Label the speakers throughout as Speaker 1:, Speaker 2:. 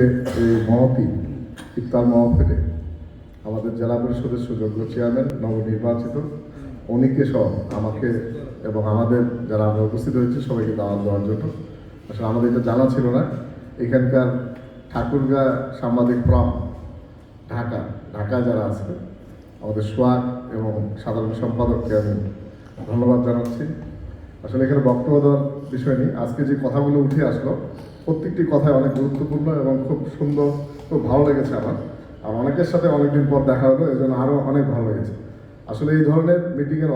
Speaker 1: এই ইফতার আমাদের জেলা পরিষদের সুযোগ্য চেয়ারম্যান, নবনির্বাচিত উনিকে সহ আমাকে এবং আমাদের যারা আমরা উপস্থিত হয়েছি, সবাইকে দাওয়াত দেওয়ার জন্য। আসলে আমাদের এটা জানা ছিল না। এখানকার ঠাকুরগা সাংবাদিক ফ্রম ঢাকা ঢাকা যারা আছে, আমাদের সোয়াগ এবং সাধারণ সম্পাদককে আমি ধন্যবাদ জানাচ্ছি। আসলে এখানে বক্তব্য দেওয়ার বিষয় নেই। আজকে যে কথাগুলো উঠে আসলো, প্রত্যেকটি কথাই অনেক গুরুত্বপূর্ণ এবং খুব সুন্দর, খুব ভালো লেগেছে আমার। আর অনেকের সাথে অনেকদিন পর দেখা হলো এই জন্য আরও অনেক ভালো লেগেছে। আসলে এই ধরনের মিটিংয়ের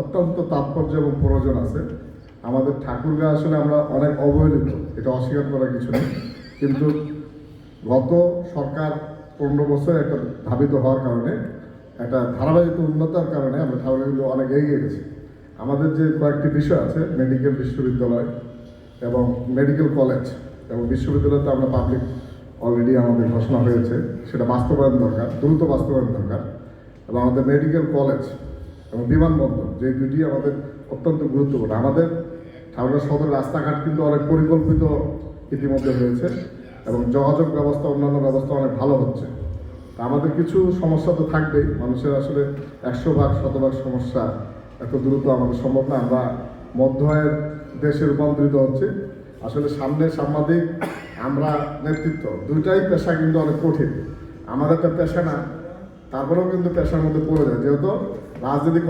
Speaker 1: অত্যন্ত তাৎপর্য এবং প্রয়োজন আছে। আমাদের ঠাকুরগা আসলে আমরা অনেক অবহেলিত, এটা অস্বীকার করার কিছু নেই। কিন্তু গত সরকার পনেরো বছর একটা ধাবিত হওয়ার কারণে, একটা ধারাবাহিক উন্নতার কারণে আমরা ঠাকুরগুলো অনেক এগিয়ে গেছি। আমাদের যে কয়েকটি বিষয় আছে মেডিকেল বিশ্ববিদ্যালয় এবং মেডিকেল কলেজ এবং বিশ্ববিদ্যালয়তে আমরা পাবলিক অলরেডি আমাদের ঘোষণা হয়েছে, সেটা বাস্তবায়ন দরকার, দ্রুত বাস্তবায়ন দরকার। এবং আমাদের মেডিকেল কলেজ এবং বিমানবন্দর, যে দুটি আমাদের অত্যন্ত গুরুত্বপূর্ণ। আমাদের ঠাকুরগাঁ সদর রাস্তাঘাট কিন্তু অনেক পরিকল্পিত ইতিমধ্যে হয়েছে এবং যোগাযোগ ব্যবস্থা, অন্যান্য ব্যবস্থা অনেক ভালো হচ্ছে। আমাদের কিছু সমস্যা তো থাকবেই। মানুষের আসলে একশো ভাগ, শতভাগ সমস্যা এত দ্রুত আমাদের সম্ভব না, আমরা মধ্য আয়ের দেশে রূপান্তরিত হচ্ছে। আসলে সামনে সাংবাদিক, আমরা নেতৃত্ব, দুইটাই পেশা কিন্তু অনেক কঠিন। আমাদের একটা পেশা না, তারপরেও কিন্তু পেশার মধ্যে পড়ে যায়। যেহেতু রাজনীতি